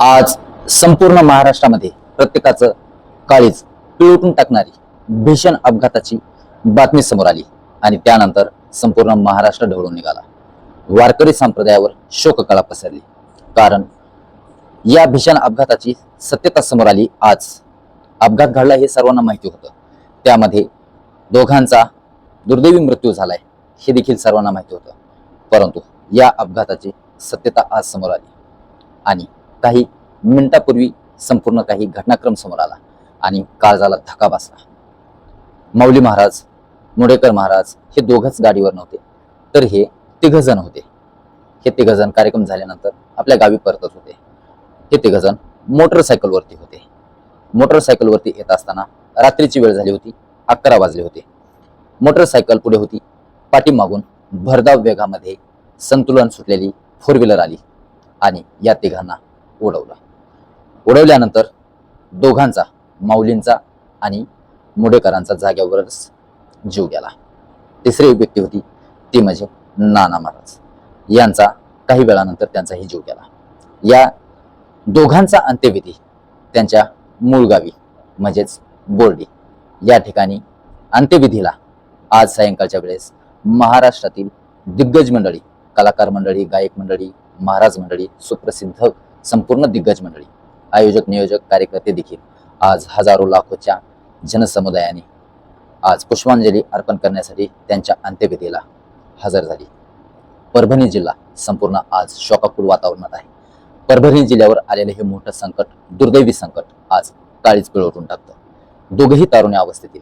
आज संपूर्ण महाराष्ट्रामध्ये प्रत्येकाचं काळीज पिळवटून टाकणारी भीषण अपघाताची बातमी समोर आली आणि त्यानंतर संपूर्ण महाराष्ट्र ढवळून निघाला. वारकरी संप्रदायावर शोककळा पसरली. कारण या भीषण अपघाताची सत्यता समोर आली. आज अपघात घडला हे सर्वांना माहिती होतं. त्यामध्ये दोघांचा दुर्दैवी मृत्यू झालाय हे देखील सर्वांना माहिती होतं. परंतु या अपघाताची सत्यता आज समोर आली. आणि काही मिनिटापूर्वी संपूर्ण काही घटनाक्रम समोर आला आणि काळजाला धक्का बसला. माऊली महाराज मुडेकर महाराज हे दोघंच गाडीवर नव्हते तर हे तिघजण होते. हे तिघजण कार्यक्रम झाल्यानंतर आपल्या गावी परतत होते. हे तिघजण मोटरसायकलवरती होते. मोटरसायकलवरती येत असताना रात्रीची वेळ झाली होती अकरा वाजले होते. मोटरसायकल पुढे होती. पाठीमागून भरधाव वेगामध्ये संतुलन सुटलेली फोर व्हीलर आली आणि या तिघांना उडवलं. उडवल्यानंतर दोघांचा माऊलींचा आणि मुडेकरांचा जाग्यावरच जीव गेला. तिसरी एक व्यक्ती होती ती म्हणजे नाना महाराज. यांचा काही वेळानंतर त्यांचाही जीव गेला. या दोघांचा अंत्यविधी त्यांच्या मूळ गावी म्हणजेच बोर्डी या ठिकाणी अंत्यविधीला आज सायंकाळच्या वेळेस महाराष्ट्रातील दिग्गज मंडळी कलाकार मंडळी गायक मंडळी महाराज मंडळी सुप्रसिद्ध संपूर्ण दिग्गज मंडळी आयोजक नियोजक कार्यकर्ते देखील आज हजारो लाखोच्या जनसमुदायाने आज पुष्पांजली अर्पण करण्यासाठी त्यांच्या अंत्यविधीला हजर झाली. परभणी जिल्हा संपूर्ण आज शोकाकुल वातावरणात आहे. परभणी जिल्ह्यावर आलेलं हे मोठं संकट दुर्दैवी संकट आज काळीच पिळवटून टाकतं. दोघेही तारुण्य अवस्थेतील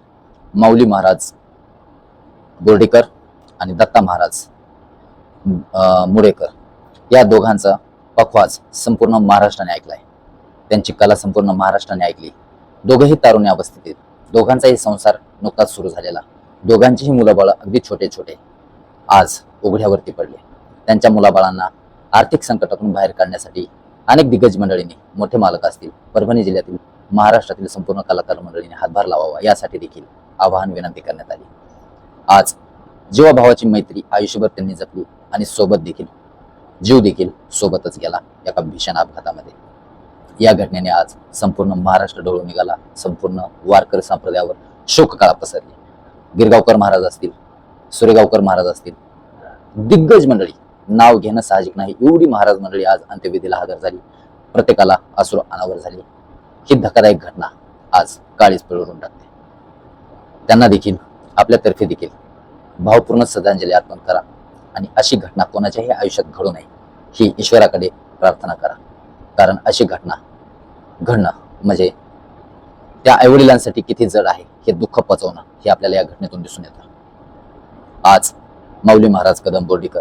माऊली महाराज बोर्डेकर आणि दत्ता महाराज मुरेकर मुडेकर या दोघांचा पखवाज संपूर्ण महाराष्ट्राने ऐकलाय. त्यांची कला संपूर्ण महाराष्ट्राने ऐकली. दोघंही तारुण्य अवस्थितीत दोघांचाही संसार नुकताच सुरू झालेला. दोघांचीही मुलाबाळं अगदी छोटे छोटे आज उघड्यावरती पडले. त्यांच्या मुलाबाळांना आर्थिक संकटातून बाहेर काढण्यासाठी अनेक दिग्गज मंडळींनी मोठे मालक असतील परभणी जिल्ह्यातील महाराष्ट्रातील संपूर्ण कलाकार मंडळीने हातभार लावावा यासाठी देखील आवाहन विनंती करण्यात आली. आज जीवाभावाची मैत्री आयुष्यभर त्यांनी जपली आणि सोबत देखील जीव देखील सोबतच गेला एका भीषण अपघातामध्ये. या घटनेने आज संपूर्ण महाराष्ट्र डोळून निघाला. संपूर्ण वारकर संप्रदायावर शोककळा पसरली. गिरगावकर महाराज असतील सुरेगावकर महाराज असतील दिग्गज मंडळी नाव घेणं साहजिक नाही. एवढी महाराज मंडळी आज अंत्यविधीला हजर झाली. प्रत्येकाला अश्रू अनावर झाली. ही धक्कादायक घटना आज काळीच पिळवून टाकते. त्यांना देखील आपल्यातर्फे देखील भावपूर्ण श्रद्धांजली अर्पण करा. आणि अशी घटना कोणाच्याही आयुष्यात घडू नये. ही ईश्वराकडे प्रार्थना करा. कारण अशी घटना घडणं म्हणजे त्या आईवडिलांसाठी किती जड आहे हे दुःख पचवणं हे आपल्याला या घटनेतून दिसून येतं. आज माऊली महाराज कदम बोर्डीकर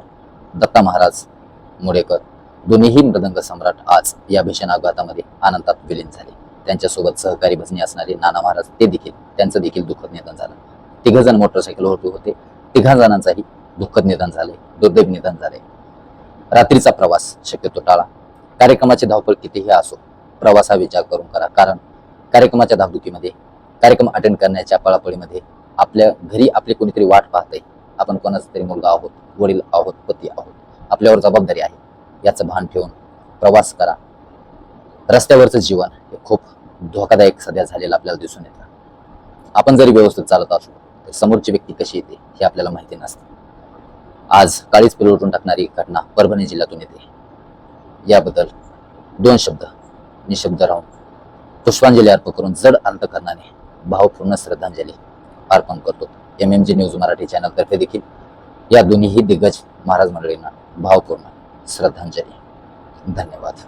दत्ता महाराज मुडेकर दोन्हीही मृदंग सम्राट आज या भीषण अपघातामध्ये आनंदात विलीन झाले. त्यांच्यासोबत सहकारी भजनी असणारे नाना महाराज ते देखील त्यांचं देखील दुःखद निधन झालं. तिघ जण मोटरसायकलवर होते. तिघा जणांचाही दुःखद निधन झाले दुर्दैव निधन झाले. रात्रीचा प्रवास शक्यतो टाळा. कार्यक्रमाची धावपळ कितीही असो प्रवासा विचार करून करा. कारण कार्यक्रमाच्या धावधुकीमध्ये कार्यक्रम अटेंड करण्याच्या पळापळीमध्ये आपल्या घरी आपली कोणीतरी वाट पाहते. आपण कोणाचा तरी मुलगा आहोत वडील आहोत पती आहोत. आपल्यावर जबाबदारी आहे. याचं भान ठेवून प्रवास करा. रस्त्यावरचं जीवन हे खूप धोकादायक सध्या झालेलं आपल्याला दिसून येतं. आपण जरी व्यवस्थित चालत असू तर समोरची व्यक्ती कशी येते हे आपल्याला माहिती नसतं. आज काळीच पिरवटून टाकणारी घटना परभणी जिल्ह्यातून येते. याबद्दल दोन शब्द निशब्द राहून पुष्पांजली अर्पण करून जड अंतकरणाने भावपूर्ण श्रद्धांजली अर्पण करतो. M M G news Marathi चॅनलतर्फे देखील या दोन्हीही दिग्गज महाराज मंडळींना भावपूर्ण श्रद्धांजली. धन्यवाद.